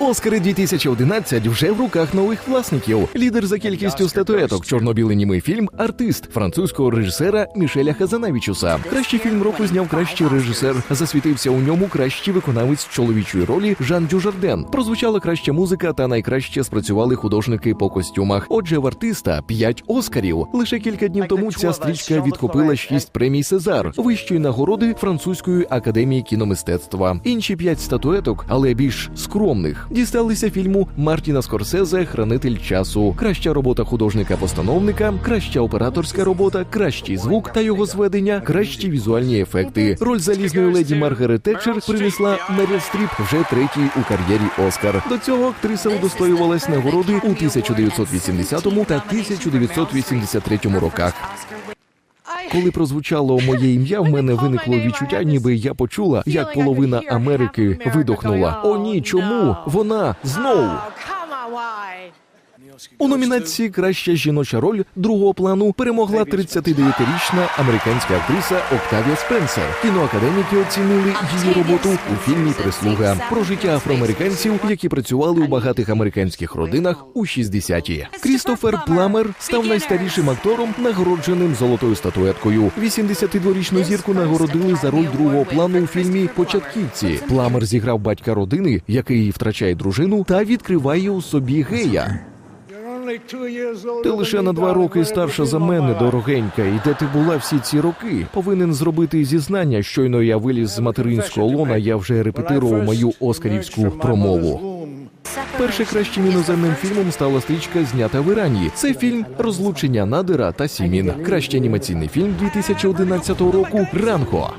Оскари 2011 вже в руках нових власників. Лідер за кількістю статуеток чорно-білий німий фільм Артист французького режисера Мішеля Хазанавічуса. Кращий фільм року зняв кращий режисер. Засвітився у ньому кращий виконавець чоловічої ролі Жан Дюжарден. Прозвучала краща музика та найкраще спрацювали художники по костюмах. Отже, в артиста 5 оскарів. Лише кілька днів тому ця стрічка відкупила 6 премій Сезар, вищої нагороди французької академії кіномистецтва. Інші п'ять статуеток, але більш скромних, дісталися фільму Мартіна Скорсезе Хранитель часу. Краща робота художника-постановника, краща операторська робота, кращий звук та його зведення, кращі візуальні ефекти. Роль залізної леді Маргарет Тетчер принесла Меріл Стріп вже третій у кар'єрі Оскар. До цього актриса удостоювалась нагороди у 1980 та 1983 роках. Коли прозвучало моє ім'я, в мене виникло відчуття, ніби я почула, як половина Америки видохнула. О ні, чому? Вона знову? У номінації Краща жіноча роль другого плану перемогла 39-річна американська актриса Октавія Спенсер. Кіноакадеміки оцінили її роботу у фільмі Прислуга про життя афроамериканців, які працювали у багатих американських родинах у 60-ті. Крістофер Пламер став найстарішим актором, нагородженим золотою статуеткою. 82-річну зірку нагородили за роль другого плану у фільмі Початківці. Пламер зіграв батька родини, який втрачає дружину та відкриває у собі гея. Ти лише на два роки старша за мене, дорогенька, і де ти була всі ці роки? Повинен зробити зізнання. Щойно я виліз з материнського лона, я вже репетирував мою оскарівську промову. Першим кращим іноземним фільмом стала стрічка знята в Ірані. Це фільм Розлучення Надира та Сімін. Кращий анімаційний фільм 2011 року Ранго.